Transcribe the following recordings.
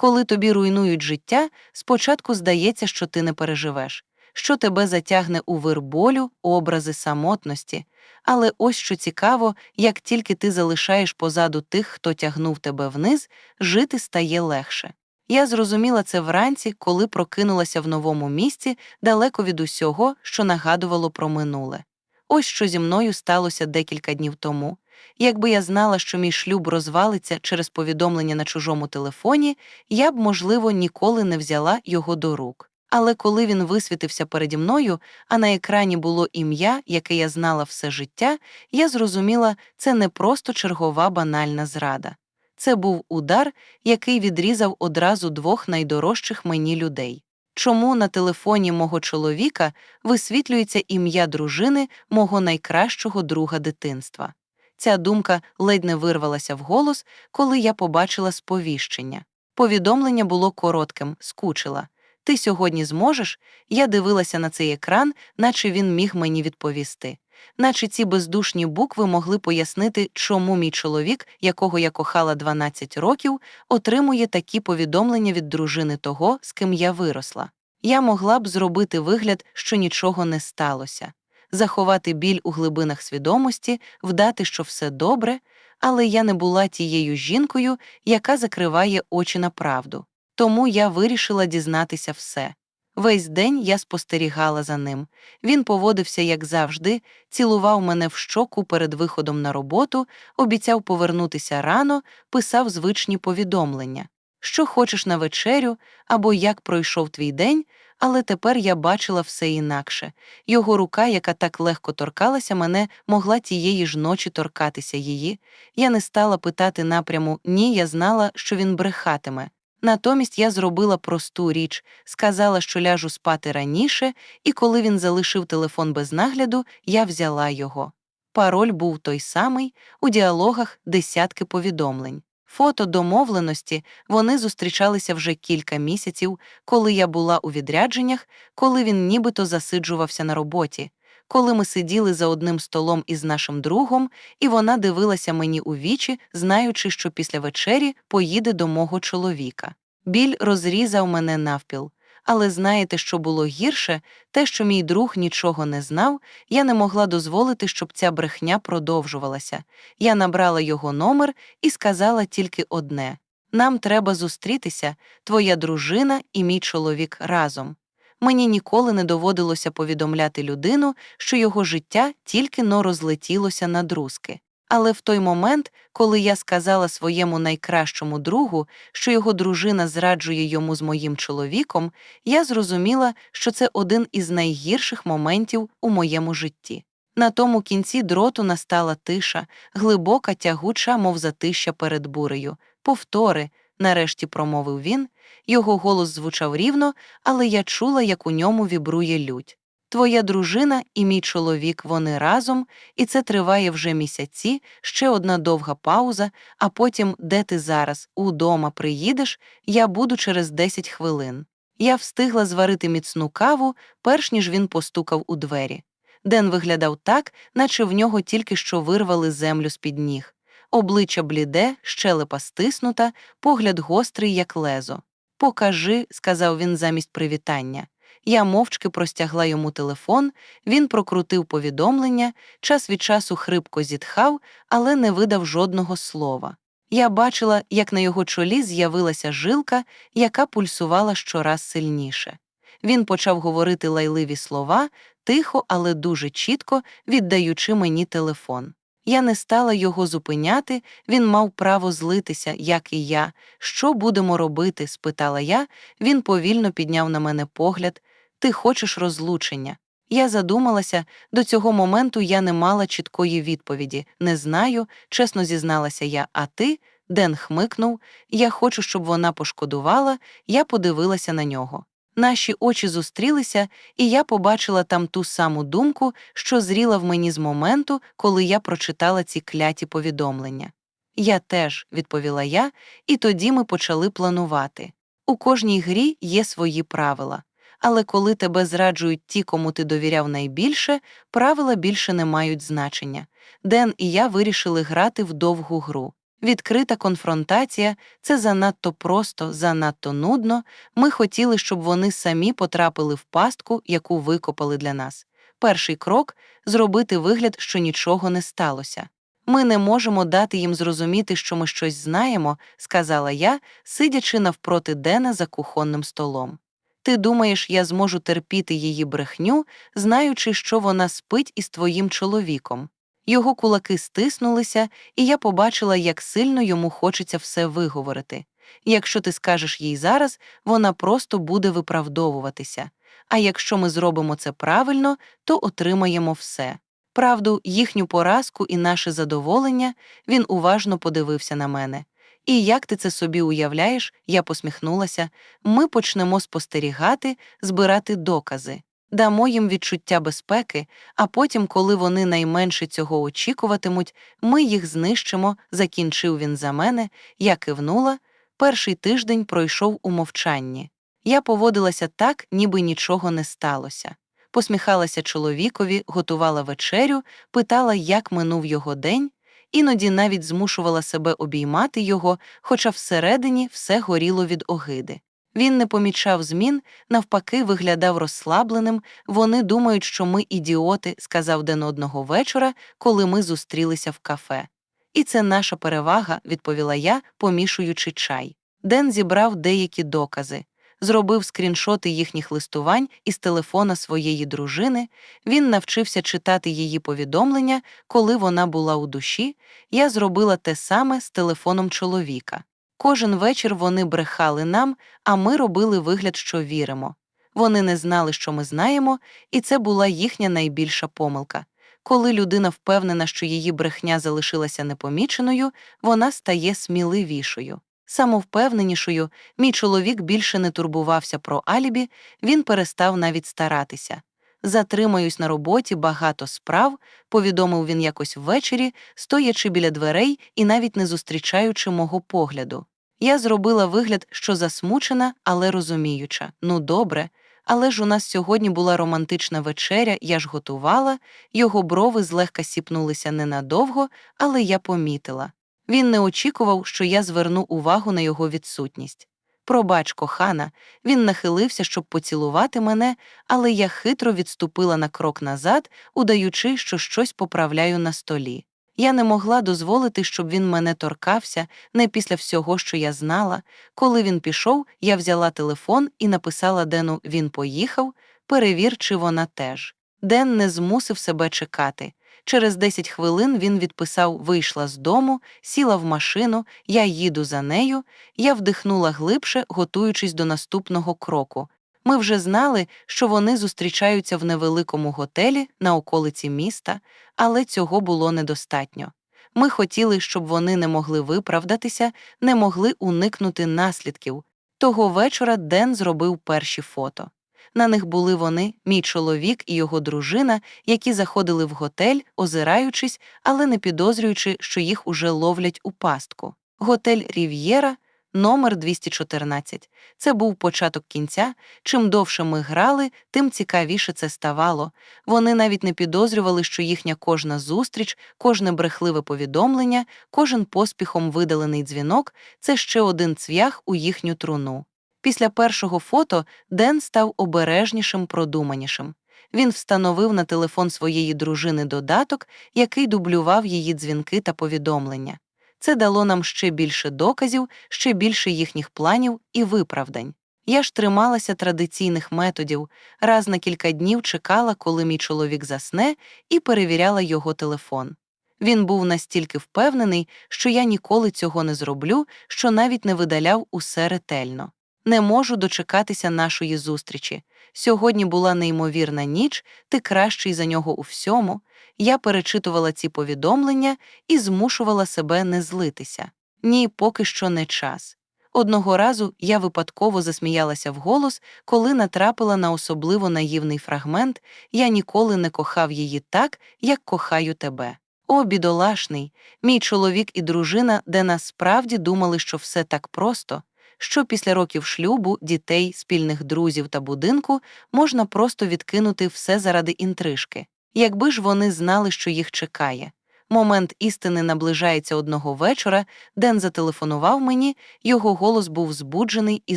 Коли тобі руйнують життя, спочатку здається, що ти не переживеш, що тебе затягне у вир болю, образи самотності. Але ось що цікаво, як тільки ти залишаєш позаду тих, хто тягнув тебе вниз, жити стає легше. Я зрозуміла це вранці, коли прокинулася в новому місці, далеко від усього, що нагадувало про минуле. Ось що зі мною сталося декілька днів тому. Якби я знала, що мій шлюб розвалиться через повідомлення на чужому телефоні, я б, можливо, ніколи не взяла його до рук. Але коли він висвітився переді мною, а на екрані було ім'я, яке я знала все життя, я зрозуміла, це не просто чергова банальна зрада. Це був удар, який відрізав одразу двох найдорожчих мені людей. Чому на телефоні мого чоловіка висвітлюється ім'я дружини мого найкращого друга дитинства? Ця думка ледь не вирвалася в голос, коли я побачила сповіщення. Повідомлення було коротким, скучила. Ти сьогодні зможеш? Я дивилася на цей екран, наче він міг мені відповісти. Наче ці бездушні букви могли пояснити, чому мій чоловік, якого я кохала 12 років, отримує такі повідомлення від дружини того, з ким я виросла. Я могла б зробити вигляд, що нічого не сталося, заховати біль у глибинах свідомості, вдати, що все добре, але я не була тією жінкою, яка закриває очі на правду. Тому я вирішила дізнатися все. Весь день я спостерігала за ним. Він поводився, як завжди, цілував мене в щоку перед виходом на роботу, обіцяв повернутися рано, писав звичні повідомлення, що хочеш на вечерю або як пройшов твій день, але тепер я бачила все інакше. Його рука, яка так легко торкалася мене, могла тієї ж ночі торкатися її. Я не стала питати напряму ні, я знала, що він брехатиме. Натомість я зробила просту річ, сказала, що ляжу спати раніше, і коли він залишив телефон без нагляду, я взяла його. Пароль був той самий, у діалогах десятки повідомлень. Фото домовленості вони зустрічалися вже кілька місяців, коли я була у відрядженнях, коли він нібито засиджувався на роботі, коли ми сиділи за одним столом із нашим другом, і вона дивилася мені у вічі, знаючи, що після вечері поїде до мого чоловіка. Біль розрізав мене навпіл. Але знаєте, що було гірше, те, що мій друг нічого не знав, я не могла дозволити, щоб ця брехня продовжувалася. Я набрала його номер і сказала тільки одне: нам треба зустрітися, твоя дружина і мій чоловік разом мені ніколи не доводилося повідомляти людину, що його життя тільки но розлетілося на друзки. Але в той момент, коли я сказала своєму найкращому другу, що його дружина зраджує йому з моїм чоловіком, я зрозуміла, що це один із найгірших моментів у моєму житті. На тому кінці дроту настала тиша, глибока, тягуча, мов затища перед бурею. Повтори, нарешті промовив він, його голос звучав рівно, але я чула, як у ньому вібрує лють. Твоя дружина і мій чоловік вони разом, і це триває вже місяці, ще одна довга пауза, а потім, де ти зараз, удома приїдеш, я буду через 10 хвилин. Я встигла зварити міцну каву, перш ніж він постукав у двері. Ден виглядав так, наче в нього тільки що вирвали землю з-під ніг. Обличчя бліде, щелепа стиснута, погляд гострий, як лезо. Покажи, сказав він замість привітання. Я мовчки простягла йому телефон, він прокрутив повідомлення, час від часу хрипко зітхав, але не видав жодного слова. Я бачила, як на його чолі з'явилася жилка, яка пульсувала щораз сильніше. Він почав говорити лайливі слова, тихо, але дуже чітко, віддаючи мені телефон. Я не стала його зупиняти, він мав право злитися, як і я. Що будемо робити? спитала я. Він повільно підняв на мене погляд. Ти хочеш розлучення. Я задумалася, до цього моменту я не мала чіткої відповіді. Не знаю, чесно зізналася я, а ти. Ден хмикнув, я хочу, щоб вона пошкодувала, я подивилася на нього. Наші очі зустрілися, і я побачила там ту саму думку, що зріла в мені з моменту, коли я прочитала ці кляті повідомлення. Я теж, відповіла я, і тоді ми почали планувати. У кожній грі є свої правила. Але коли тебе зраджують ті, кому ти довіряв найбільше, правила більше не мають значення. Ден і я вирішили грати в довгу гру. Відкрита конфронтація це занадто просто, занадто нудно. Ми хотіли, щоб вони самі потрапили в пастку, яку викопали для нас. Перший крок зробити вигляд, що нічого не сталося. Ми не можемо дати їм зрозуміти, що ми щось знаємо, сказала я, сидячи навпроти Дена за кухонним столом. Ти думаєш, я зможу терпіти її брехню, знаючи, що вона спить із твоїм чоловіком. Його кулаки стиснулися, і я побачила, як сильно йому хочеться все виговорити. Якщо ти скажеш їй зараз, вона просто буде виправдовуватися. А якщо ми зробимо це правильно, то отримаємо все. Правду, їхню поразку і наше задоволення, він уважно подивився на мене. І як ти це собі уявляєш, я посміхнулася, ми почнемо спостерігати, збирати докази, дамо їм відчуття безпеки, а потім, коли вони найменше цього очікуватимуть, ми їх знищимо, закінчив він за мене, я кивнула. Перший тиждень пройшов у мовчанні. Я поводилася так, ніби нічого не сталося. Посміхалася чоловікові, готувала вечерю, питала, як минув його день, іноді навіть змушувала себе обіймати його, хоча всередині все горіло від огиди. Він не помічав змін, навпаки, виглядав розслабленим. Вони думають, що ми ідіоти, сказав ден одного вечора, коли ми зустрілися в кафе. І це наша перевага, відповіла я, помішуючи чай. Ден зібрав деякі докази зробив скріншоти їхніх листувань із телефона своєї дружини, він навчився читати її повідомлення, коли вона була у душі. Я зробила те саме з телефоном чоловіка. Кожен вечір вони брехали нам, а ми робили вигляд, що віримо. Вони не знали, що ми знаємо, і це була їхня найбільша помилка. Коли людина впевнена, що її брехня залишилася непоміченою, вона стає сміливішою. Самовпевненішою, мій чоловік більше не турбувався про алібі, він перестав навіть старатися. Затримаюсь на роботі багато справ, повідомив він якось ввечері, стоячи біля дверей і навіть не зустрічаючи мого погляду. Я зробила вигляд, що засмучена, але розуміюча. Ну, добре, але ж у нас сьогодні була романтична вечеря, я ж готувала, його брови злегка сіпнулися ненадовго, але я помітила. Він не очікував, що я зверну увагу на його відсутність. Пробач, кохана, він нахилився, щоб поцілувати мене, але я хитро відступила на крок назад, удаючи, що щось поправляю на столі. Я не могла дозволити, щоб він мене торкався, не після всього, що я знала. Коли він пішов, я взяла телефон і написала Дену Він поїхав, перевір, чи вона теж. Ден не змусив себе чекати. Через 10 хвилин він відписав вийшла з дому, сіла в машину, я їду за нею, я вдихнула глибше, готуючись до наступного кроку. Ми вже знали, що вони зустрічаються в невеликому готелі на околиці міста, але цього було недостатньо. Ми хотіли, щоб вони не могли виправдатися, не могли уникнути наслідків. Того вечора Ден зробив перші фото. На них були вони, мій чоловік і його дружина, які заходили в готель, озираючись, але не підозрюючи, що їх уже ловлять у пастку. Готель Рів'єра, номер 214. Це був початок кінця. Чим довше ми грали, тим цікавіше це ставало. Вони навіть не підозрювали, що їхня кожна зустріч, кожне брехливе повідомлення, кожен поспіхом видалений дзвінок це ще один цвях у їхню труну. Після першого фото Ден став обережнішим, продуманішим. Він встановив на телефон своєї дружини додаток, який дублював її дзвінки та повідомлення. Це дало нам ще більше доказів, ще більше їхніх планів і виправдань. Я ж трималася традиційних методів, раз на кілька днів чекала, коли мій чоловік засне, і перевіряла його телефон. Він був настільки впевнений, що я ніколи цього не зроблю, що навіть не видаляв усе ретельно. Не можу дочекатися нашої зустрічі. Сьогодні була неймовірна ніч, ти кращий за нього у всьому. Я перечитувала ці повідомлення і змушувала себе не злитися. Ні, поки що не час. Одного разу я випадково засміялася вголос, коли натрапила на особливо наївний фрагмент Я ніколи не кохав її так, як кохаю тебе. О, бідолашний, мій чоловік і дружина, де насправді думали, що все так просто що після років шлюбу, дітей, спільних друзів та будинку можна просто відкинути все заради інтрижки. Якби ж вони знали, що їх чекає. Момент істини наближається одного вечора. Ден зателефонував мені, його голос був збуджений і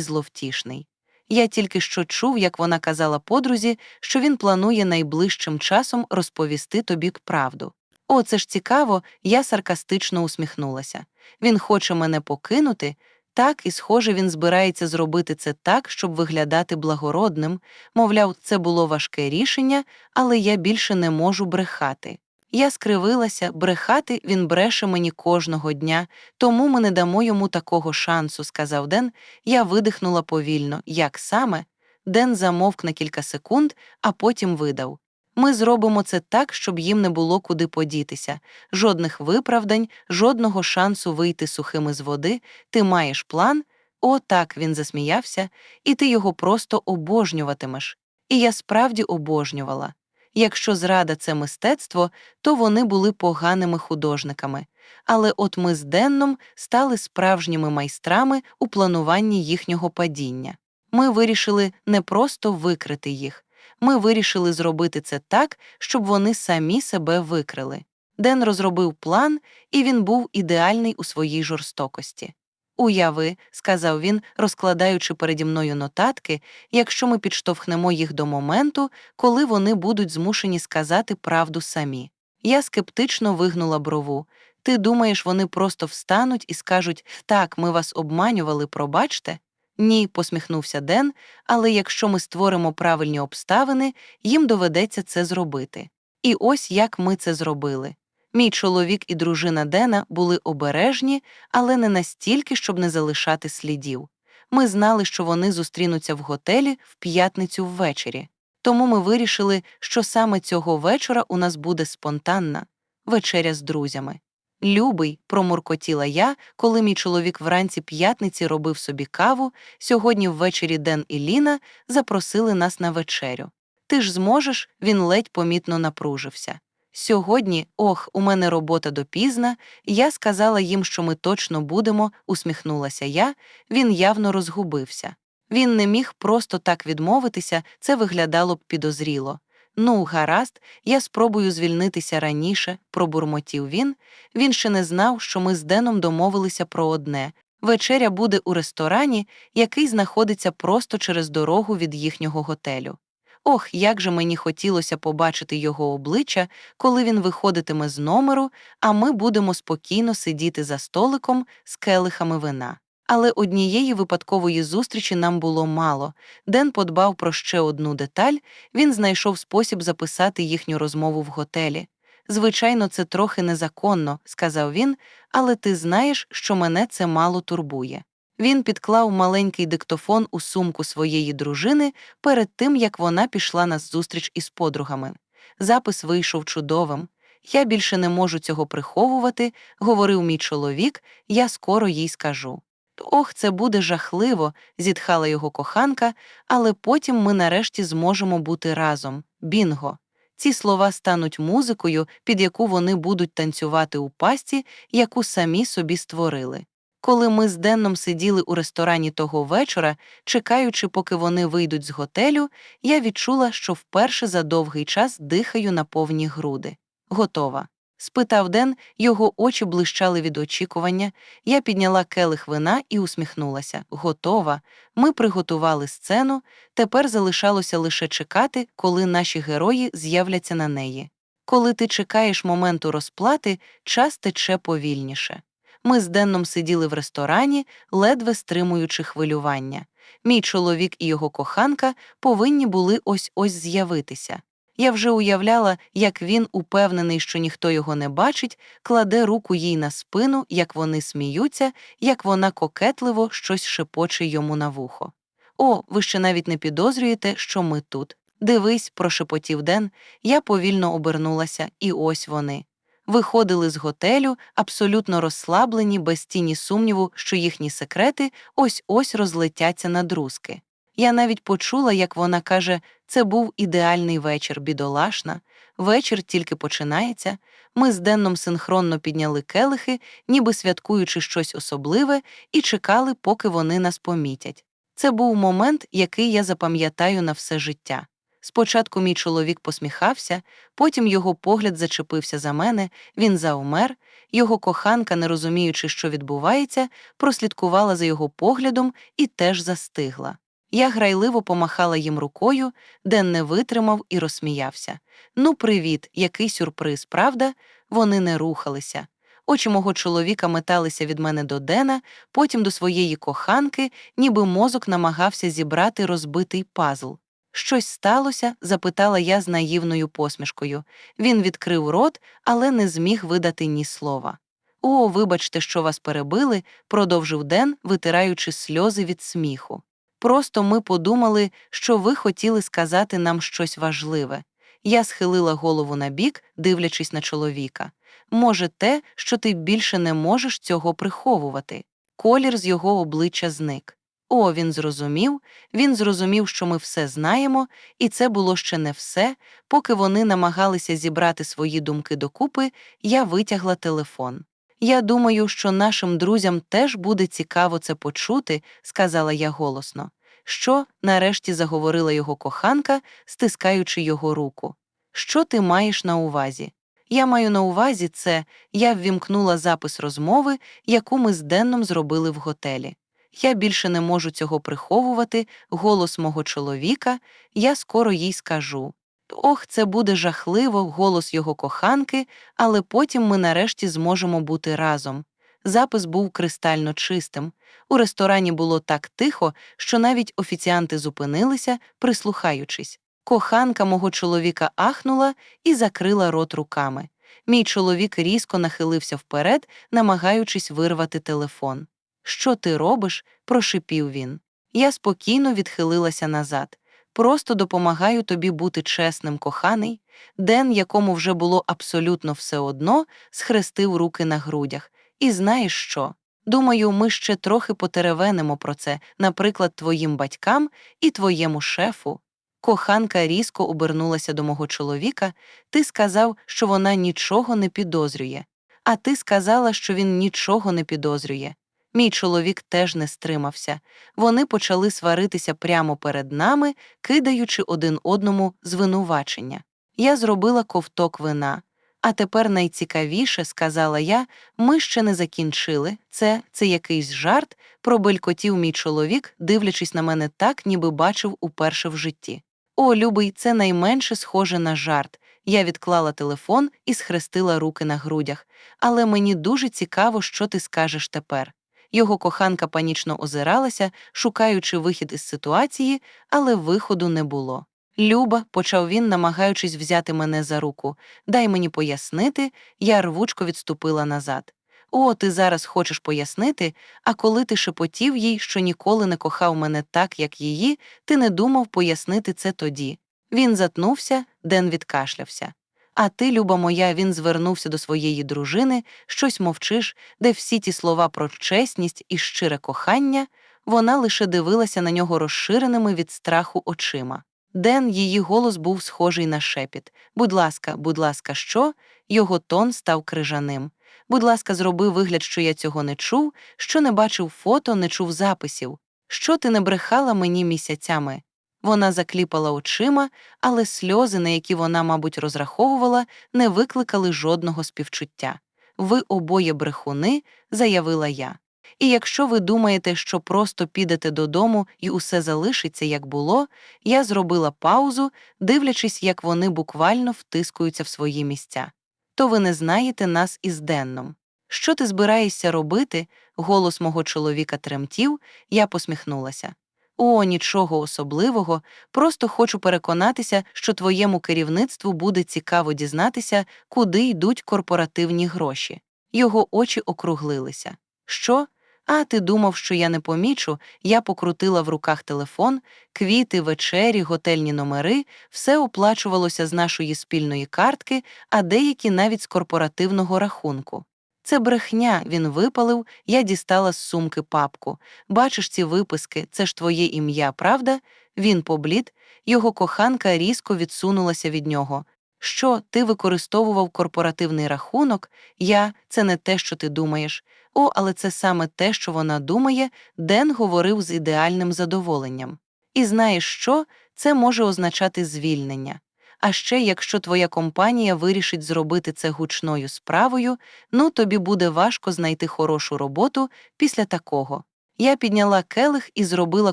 зловтішний. Я тільки що чув, як вона казала подрузі, що він планує найближчим часом розповісти тобі правду. О, це ж цікаво, я саркастично усміхнулася. Він хоче мене покинути. Так, і, схоже, він збирається зробити це так, щоб виглядати благородним. Мовляв, це було важке рішення, але я більше не можу брехати. Я скривилася, брехати він бреше мені кожного дня, тому ми не дамо йому такого шансу, сказав Ден. Я видихнула повільно. Як саме? Ден замовк на кілька секунд, а потім видав. Ми зробимо це так, щоб їм не було куди подітися, жодних виправдань, жодного шансу вийти сухими з води. Ти маєш план? О, так, він засміявся, і ти його просто обожнюватимеш. І я справді обожнювала. Якщо зрада це мистецтво, то вони були поганими художниками. Але от ми з Денном стали справжніми майстрами у плануванні їхнього падіння. Ми вирішили не просто викрити їх, ми вирішили зробити це так, щоб вони самі себе викрили. Ден розробив план, і він був ідеальний у своїй жорстокості. Уяви, сказав він, розкладаючи переді мною нотатки, якщо ми підштовхнемо їх до моменту, коли вони будуть змушені сказати правду самі. Я скептично вигнула брову. Ти думаєш, вони просто встануть і скажуть так, ми вас обманювали, пробачте? Ні, посміхнувся Ден, але якщо ми створимо правильні обставини, їм доведеться це зробити. І ось як ми це зробили. Мій чоловік і дружина Дена були обережні, але не настільки, щоб не залишати слідів. Ми знали, що вони зустрінуться в готелі в п'ятницю ввечері. Тому ми вирішили, що саме цього вечора у нас буде спонтанна вечеря з друзями. Любий, промуркотіла я, коли мій чоловік вранці п'ятниці робив собі каву, сьогодні ввечері Ден і Ліна запросили нас на вечерю. Ти ж зможеш, він ледь помітно напружився. Сьогодні, ох, у мене робота допізна, я сказала їм, що ми точно будемо, усміхнулася я, він явно розгубився. Він не міг просто так відмовитися, це виглядало б підозріло. Ну, гаразд, я спробую звільнитися раніше, пробурмотів він. Він ще не знав, що ми з Деном домовилися про одне вечеря буде у ресторані, який знаходиться просто через дорогу від їхнього готелю. Ох, як же мені хотілося побачити його обличчя, коли він виходитиме з номеру, а ми будемо спокійно сидіти за столиком з келихами вина. Але однієї випадкової зустрічі нам було мало. Ден подбав про ще одну деталь він знайшов спосіб записати їхню розмову в готелі. Звичайно, це трохи незаконно, сказав він, але ти знаєш, що мене це мало турбує. Він підклав маленький диктофон у сумку своєї дружини перед тим, як вона пішла на зустріч із подругами. Запис вийшов чудовим. Я більше не можу цього приховувати, говорив мій чоловік, я скоро їй скажу. Ох, це буде жахливо, зітхала його коханка, але потім ми нарешті зможемо бути разом. Бінго. Ці слова стануть музикою, під яку вони будуть танцювати у пасті, яку самі собі створили. Коли ми з Денном сиділи у ресторані того вечора, чекаючи, поки вони вийдуть з готелю, я відчула, що вперше за довгий час дихаю на повні груди. Готова спитав Ден, його очі блищали від очікування. Я підняла келих вина і усміхнулася. Готова. Ми приготували сцену, тепер залишалося лише чекати, коли наші герої з'являться на неї. Коли ти чекаєш моменту розплати, час тече повільніше. Ми з Денном сиділи в ресторані, ледве стримуючи хвилювання. Мій чоловік і його коханка повинні були ось ось з'явитися. Я вже уявляла, як він, упевнений, що ніхто його не бачить, кладе руку їй на спину, як вони сміються, як вона кокетливо щось шепоче йому на вухо. О, ви ще навіть не підозрюєте, що ми тут. Дивись, прошепотів Ден, я повільно обернулася, і ось вони. Виходили з готелю, абсолютно розслаблені, без тіні сумніву, що їхні секрети ось ось розлетяться на друзки. Я навіть почула, як вона каже, це був ідеальний вечір, бідолашна. Вечір тільки починається. Ми з Денном синхронно підняли келихи, ніби святкуючи щось особливе, і чекали, поки вони нас помітять. Це був момент, який я запам'ятаю на все життя. Спочатку мій чоловік посміхався, потім його погляд зачепився за мене, він заумер, його коханка, не розуміючи, що відбувається, прослідкувала за його поглядом і теж застигла. Я грайливо помахала їм рукою, Ден не витримав і розсміявся. Ну, привіт, який сюрприз, правда? Вони не рухалися. Очі мого чоловіка металися від мене до Дена, потім до своєї коханки, ніби мозок намагався зібрати розбитий пазл. Щось сталося? запитала я з наївною посмішкою. Він відкрив рот, але не зміг видати ні слова. О, вибачте, що вас перебили, продовжив Ден, витираючи сльози від сміху. Просто ми подумали, що ви хотіли сказати нам щось важливе. Я схилила голову на бік, дивлячись на чоловіка. Може, те, що ти більше не можеш цього приховувати. Колір з його обличчя зник. О, він зрозумів, він зрозумів, що ми все знаємо, і це було ще не все. Поки вони намагалися зібрати свої думки докупи, я витягла телефон. Я думаю, що нашим друзям теж буде цікаво це почути, сказала я голосно. Що, нарешті заговорила його коханка, стискаючи його руку. Що ти маєш на увазі? Я маю на увазі це, я ввімкнула запис розмови, яку ми з Денном зробили в готелі. Я більше не можу цього приховувати, голос мого чоловіка, я скоро їй скажу. Ох, це буде жахливо, голос його коханки, але потім ми нарешті зможемо бути разом. Запис був кристально чистим. У ресторані було так тихо, що навіть офіціанти зупинилися, прислухаючись. Коханка мого чоловіка ахнула і закрила рот руками. Мій чоловік різко нахилився вперед, намагаючись вирвати телефон. Що ти робиш? прошипів він. Я спокійно відхилилася назад. Просто допомагаю тобі бути чесним, коханий. Ден, якому вже було абсолютно все одно, схрестив руки на грудях. І знаєш що? Думаю, ми ще трохи потеревенимо про це, наприклад, твоїм батькам і твоєму шефу. Коханка різко обернулася до мого чоловіка, ти сказав, що вона нічого не підозрює, а ти сказала, що він нічого не підозрює. Мій чоловік теж не стримався. Вони почали сваритися прямо перед нами, кидаючи один одному звинувачення. Я зробила ковток вина. А тепер найцікавіше, сказала я, ми ще не закінчили. Це це якийсь жарт, пробелькотів мій чоловік, дивлячись на мене так, ніби бачив уперше в житті. О, любий, це найменше схоже на жарт. Я відклала телефон і схрестила руки на грудях. Але мені дуже цікаво, що ти скажеш тепер. Його коханка панічно озиралася, шукаючи вихід із ситуації, але виходу не було. Люба, почав він, намагаючись взяти мене за руку, дай мені пояснити, я рвучко відступила назад. О, ти зараз хочеш пояснити, а коли ти шепотів їй, що ніколи не кохав мене так, як її, ти не думав пояснити це тоді. Він затнувся, Ден відкашлявся. А ти, люба моя, він звернувся до своєї дружини, щось мовчиш, де всі ті слова про чесність і щире кохання, вона лише дивилася на нього розширеними від страху очима. Ден, її голос був схожий на шепіт. Будь ласка, будь ласка, що? Його тон став крижаним. Будь ласка, зроби вигляд, що я цього не чув, що не бачив фото, не чув записів. Що ти не брехала мені місяцями? Вона закліпала очима, але сльози, на які вона, мабуть, розраховувала, не викликали жодного співчуття. Ви обоє брехуни, заявила я. І якщо ви думаєте, що просто підете додому і усе залишиться, як було, я зробила паузу, дивлячись, як вони буквально втискуються в свої місця. То ви не знаєте нас із Денном. Що ти збираєшся робити? Голос мого чоловіка тремтів, я посміхнулася. О, нічого особливого, просто хочу переконатися, що твоєму керівництву буде цікаво дізнатися, куди йдуть корпоративні гроші. Його очі округлилися. Що? А ти думав, що я не помічу, я покрутила в руках телефон, квіти, вечері, готельні номери, все оплачувалося з нашої спільної картки, а деякі навіть з корпоративного рахунку. Це брехня, він випалив, я дістала з сумки папку. Бачиш ці виписки, це ж твоє ім'я, правда? Він поблід, його коханка різко відсунулася від нього. Що, ти використовував корпоративний рахунок? Я це не те, що ти думаєш. О, але це саме те, що вона думає, Ден говорив з ідеальним задоволенням. І знаєш що? це може означати звільнення. А ще, якщо твоя компанія вирішить зробити це гучною справою, ну тобі буде важко знайти хорошу роботу після такого. Я підняла келих і зробила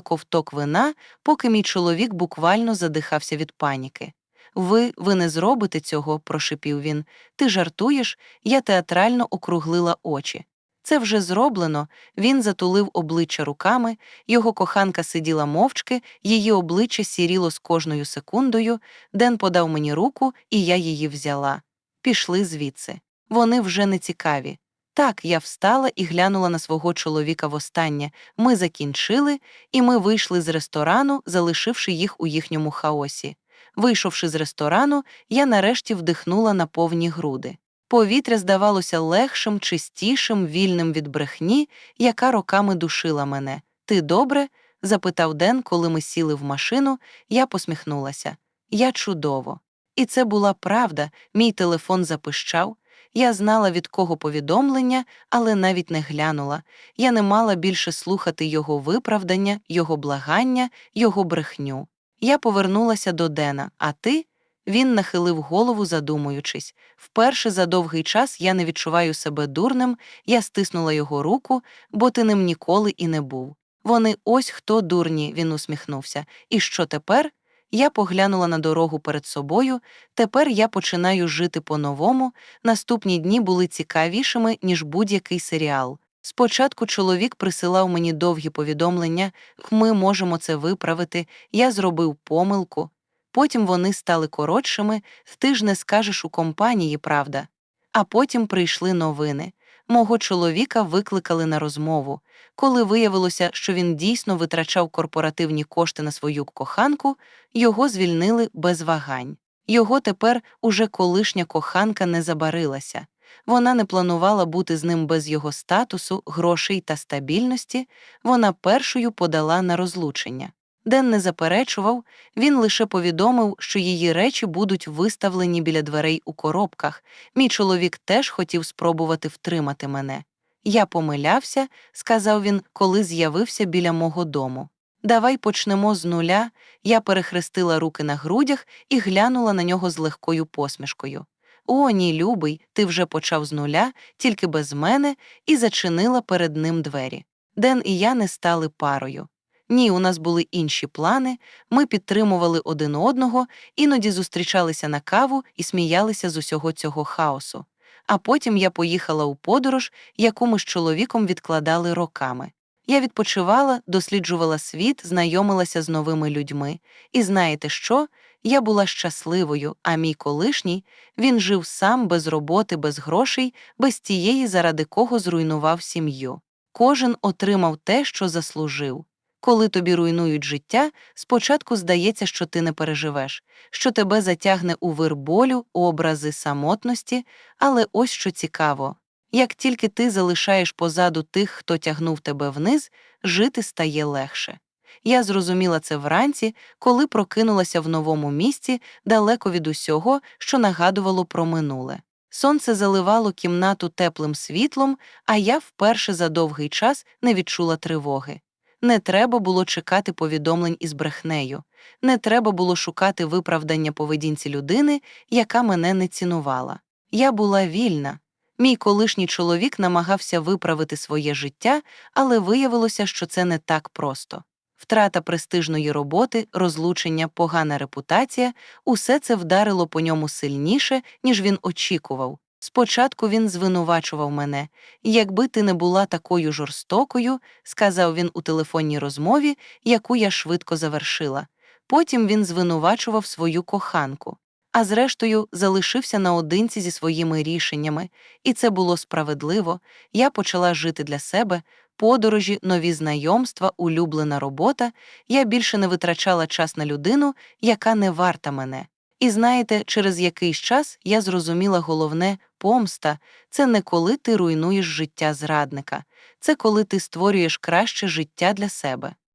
ковток вина, поки мій чоловік буквально задихався від паніки. Ви, ви не зробите цього, прошипів він. Ти жартуєш, я театрально округлила очі. Це вже зроблено. Він затулив обличчя руками, його коханка сиділа мовчки, її обличчя сіріло з кожною секундою. Ден подав мені руку, і я її взяла. Пішли звідси. Вони вже не цікаві. Так, я встала і глянула на свого чоловіка востаннє. Ми закінчили, і ми вийшли з ресторану, залишивши їх у їхньому хаосі. Вийшовши з ресторану, я нарешті вдихнула на повні груди. Повітря здавалося легшим, чистішим, вільним від брехні, яка роками душила мене. Ти добре? запитав Ден, коли ми сіли в машину, я посміхнулася. Я чудово. І це була правда, мій телефон запищав. Я знала, від кого повідомлення, але навіть не глянула. Я не мала більше слухати його виправдання, його благання, його брехню. Я повернулася до Дена, а ти? Він нахилив голову, задумуючись. Вперше за довгий час я не відчуваю себе дурним, я стиснула його руку, бо ти ним ніколи і не був. Вони ось хто дурні, він усміхнувся. І що тепер? Я поглянула на дорогу перед собою, тепер я починаю жити по-новому. Наступні дні були цікавішими, ніж будь-який серіал. Спочатку чоловік присилав мені довгі повідомлення, ми можемо це виправити, я зробив помилку. Потім вони стали коротшими, ти ж не скажеш у компанії, правда. А потім прийшли новини. Мого чоловіка викликали на розмову. Коли виявилося, що він дійсно витрачав корпоративні кошти на свою коханку, його звільнили без вагань. Його тепер уже колишня коханка не забарилася. Вона не планувала бути з ним без його статусу, грошей та стабільності, вона першою подала на розлучення. Ден не заперечував, він лише повідомив, що її речі будуть виставлені біля дверей у коробках. Мій чоловік теж хотів спробувати втримати мене. Я помилявся, сказав він, коли з'явився біля мого дому. Давай почнемо з нуля. Я перехрестила руки на грудях і глянула на нього з легкою посмішкою. О, ні, любий, ти вже почав з нуля, тільки без мене, і зачинила перед ним двері. Ден і я не стали парою. Ні, у нас були інші плани, ми підтримували один одного, іноді зустрічалися на каву і сміялися з усього цього хаосу. А потім я поїхала у подорож, яку ми з чоловіком відкладали роками. Я відпочивала, досліджувала світ, знайомилася з новими людьми. І знаєте що? Я була щасливою, а мій колишній він жив сам без роботи, без грошей, без тієї, заради кого зруйнував сім'ю. Кожен отримав те, що заслужив. Коли тобі руйнують життя, спочатку здається, що ти не переживеш, що тебе затягне у вир болю, образи самотності, але ось що цікаво як тільки ти залишаєш позаду тих, хто тягнув тебе вниз, жити стає легше. Я зрозуміла це вранці, коли прокинулася в новому місці далеко від усього, що нагадувало про минуле. Сонце заливало кімнату теплим світлом, а я вперше за довгий час не відчула тривоги. Не треба було чекати повідомлень із брехнею, не треба було шукати виправдання поведінці людини, яка мене не цінувала. Я була вільна. Мій колишній чоловік намагався виправити своє життя, але виявилося, що це не так просто. Втрата престижної роботи, розлучення, погана репутація усе це вдарило по ньому сильніше, ніж він очікував. Спочатку він звинувачував мене. Якби ти не була такою жорстокою, сказав він у телефонній розмові, яку я швидко завершила. Потім він звинувачував свою коханку. А зрештою, залишився наодинці зі своїми рішеннями, і це було справедливо. Я почала жити для себе, подорожі, нові знайомства, улюблена робота. Я більше не витрачала час на людину, яка не варта мене. І знаєте, через якийсь час я зрозуміла головне помста це не коли ти руйнуєш життя зрадника, це коли ти створюєш краще життя для себе.